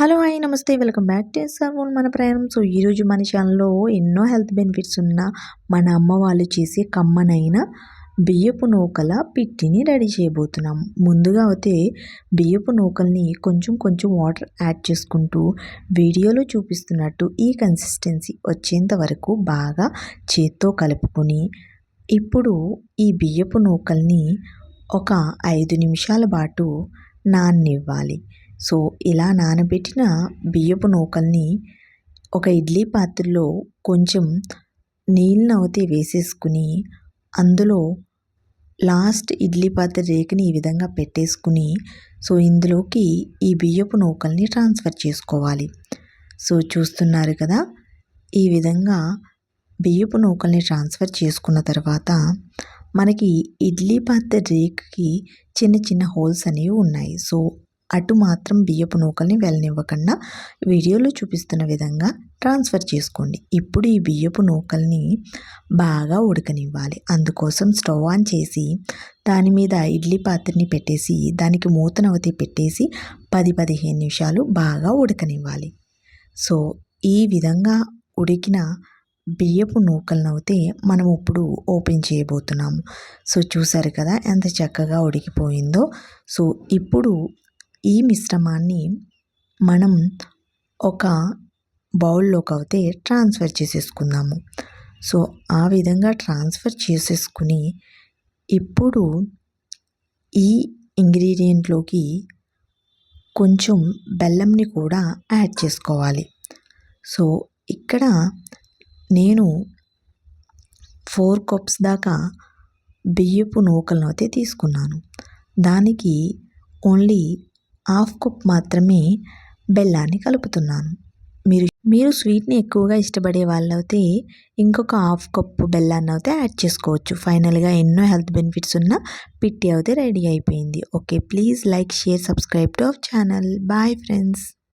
Hello hi namaste. Welcome back to సవూన్ మన ప్రయాణం. So ఈరోజు మన ఛానల్లో ఎన్నో హెల్త్ బెనిఫిట్స్ ఉన్న మన అమ్మ వాళ్ళు చేసే కమ్మనైన బియ్యపు నూకల పిట్టిని రెడీ చేయబోతున్నాం. ముందుగా అయితే బియ్యపు నూకల్ని కొంచెం కొంచెం వాటర్ యాడ్ చేసుకుంటూ వీడియోలో చూపిస్తున్నట్టు ఈ కన్సిస్టెన్సీ వచ్చేంత వరకు బాగా చేత్తో కలుపుకొని ఇప్పుడు ఈ బియ్యపు నూకల్ని ఒక ఐదు నిమిషాల పాటు నాన్నివ్వాలి. సో ఇలా నానబెట్టిన బియ్యపు నూకల్ని ఒక ఇడ్లీ పాత్రలో కొంచెం నీళ్ళని అవుతే వేసేసుకుని అందులో లాస్ట్ ఇడ్లీ పాత్ర రేకుని ఈ విధంగా పెట్టేసుకుని సో ఇందులోకి ఈ బియ్యపు నూకల్ని ట్రాన్స్ఫర్ చేసుకోవాలి. సో చూస్తున్నారు కదా ఈ విధంగా బియ్యపు నూకల్ని ట్రాన్స్ఫర్ చేసుకున్న తర్వాత మనకి ఇడ్లీ పాత్ర రేకుకి చిన్న చిన్న హోల్స్ అనేవి ఉన్నాయి. సో అటు మాత్రం బియ్యపు నూకల్ని వెళ్ళనివ్వకుండా వీడియోలో చూపిస్తున్న విధంగా ట్రాన్స్ఫర్ చేసుకోండి. ఇప్పుడు ఈ బియ్యపు నూకల్ని బాగా ఉడకనివ్వాలి. అందుకోసం స్టవ్ ఆన్ చేసి దాని మీద ఇడ్లీ పాత్రని పెట్టేసి దానికి మూతనవతి పెట్టేసి పది పదిహేను నిమిషాలు బాగా ఉడకనివ్వాలి. సో ఈ విధంగా ఉడికిన బియ్యపు నూకలను అయితే మనం ఇప్పుడు ఓపెన్ చేయబోతున్నాము. సో చూసారు కదా ఎంత చక్కగా ఉడికిపోయిందో. సో ఇప్పుడు ఈ మిశ్రమాన్ని మనం ఒక బౌల్లోకి అయితే ట్రాన్స్ఫర్ చేసేసుకుందాము. సో ఆ విధంగా ట్రాన్స్ఫర్ చేసేసుకుని ఇప్పుడు ఈ ఇంగ్రీడియంట్లోకి కొంచెం బెల్లంని కూడా యాడ్ చేసుకోవాలి. సో ఇక్కడ నేను ఫోర్ కప్స్ దాకా బియ్యపు నూకలను అయితే తీసుకున్నాను. దానికి ఓన్లీ హాఫ్ కప్ మాత్రమే బెల్లాన్ని కలుపుతున్నాను. మీరు మీరు స్వీట్ని ఎక్కువగా ఇష్టపడే వాళ్ళైతే ఇంకొక హాఫ్ కప్పు బెల్లాన్ని అయితే యాడ్ చేసుకోవచ్చు. ఫైనల్గా ఎన్నో హెల్త్ బెనిఫిట్స్ ఉన్న పిట్టి అయితే రెడీ అయిపోయింది. Okay please like share subscribe to our channel. Bye friends.